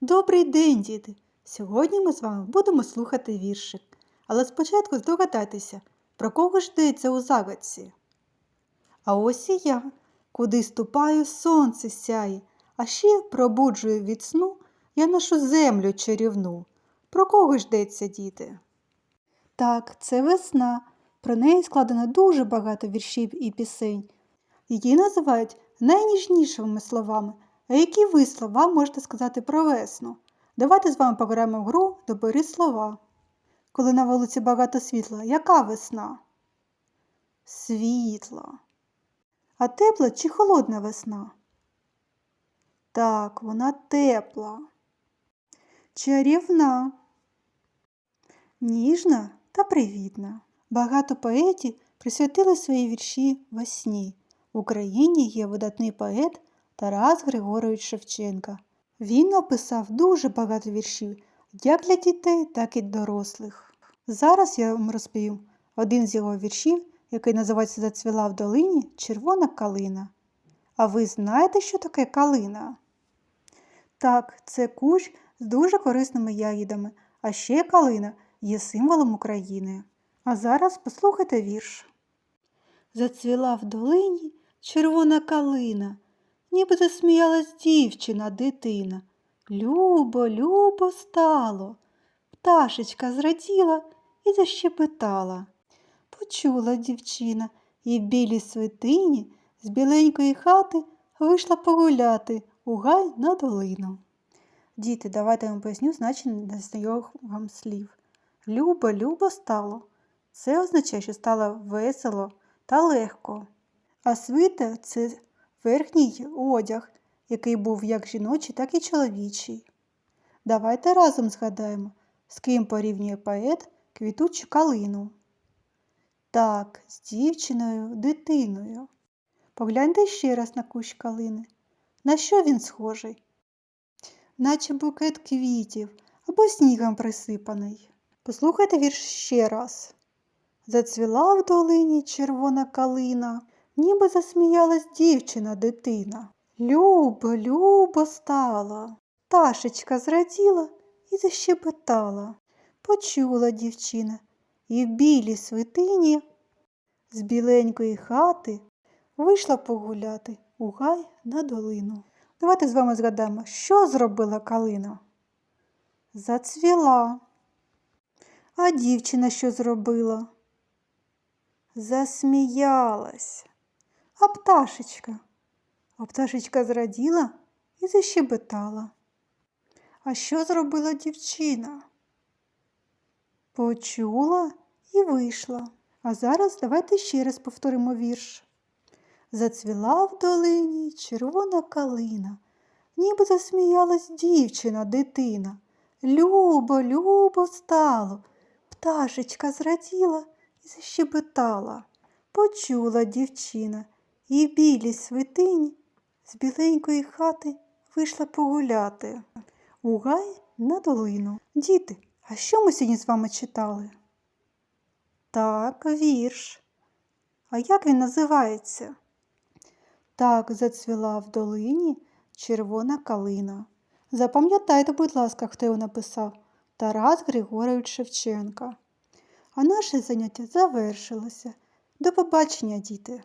Добрий день, діти! Сьогодні ми з вами будемо слухати віршик. Але спочатку здогадайтеся, про кого ж йдеться у загадці. А ось і я, куди ступаю, сонце сяє, а ще пробуджую від сну я нашу землю чарівну. Про кого ж йдеться, діти? Так, це весна. Про неї складено дуже багато віршів і пісень. Її називають найніжнішими словами. А які ви слова можете сказати про весну? Давайте з вами пограємо в гру Добери слова. Коли на вулиці багато світла, яка весна? Світла. А тепла чи холодна весна? Так, вона тепла. Чарівна. Ніжна та привітна. Багато поетів присвятили свої вірші весні. В Україні є видатний поет Тарас Григорович Шевченка. Він написав дуже багато віршів як для дітей, так і дорослих. Зараз я вам розповім один з його віршів, який називається Зацвіла в долині червона калина. А ви знаєте, що таке калина? Так, це кущ з дуже корисними ягідами, а ще калина є символом України. А зараз послухайте вірш. Зацвіла в долині червона калина, ніби засміялась дівчина, дитина. Любо, любо стало. Пташечка зраділа і защепетала. Почула дівчина і в білій свитині з біленької хати вийшла погуляти у гай на долину. Діти, давайте я вам поясню значення незнайомих вам слів. Любо, любо стало. Це означає, що стало весело та легко. А свита це верхній одяг, який був як жіночий, так і чоловічий. Давайте разом згадаємо, з ким порівнює поет квітучу калину. Так, з дівчиною, дитиною. Погляньте ще раз на кущ калини. На що він схожий? Наче букет квітів або снігом присипаний. Послухайте вірш ще раз. Зацвіла в долині червона калина, ніби засміялась дівчина дитина. Любо, любо стало. Ташечка зраділа і защебетала. Почула дівчина, і в білій свитині з біленької хати вийшла погуляти у гай на долину. Давайте з вами згадаємо, що зробила калина. Зацвіла. А дівчина що зробила? Засміялась. А пташечка? А пташечка зраділа і защебетала. А що зробила дівчина? Почула і вийшла. А зараз давайте ще раз повторимо вірш. Зацвіла в долині червона калина, ніби засміялась дівчина, дитина. Любо, любо стало. Пташечка зраділа і защебетала. Почула дівчина і в білій свитині з біленької хати вийшла погуляти. У гай на долину. Діти, а що ми сьогодні з вами читали? Так, вірш. А як він називається? Так зацвіла в долині червона калина. Запам'ятайте, будь ласка, хто його написав Тарас Григорович Шевченка. А наше заняття завершилося. До побачення, діти!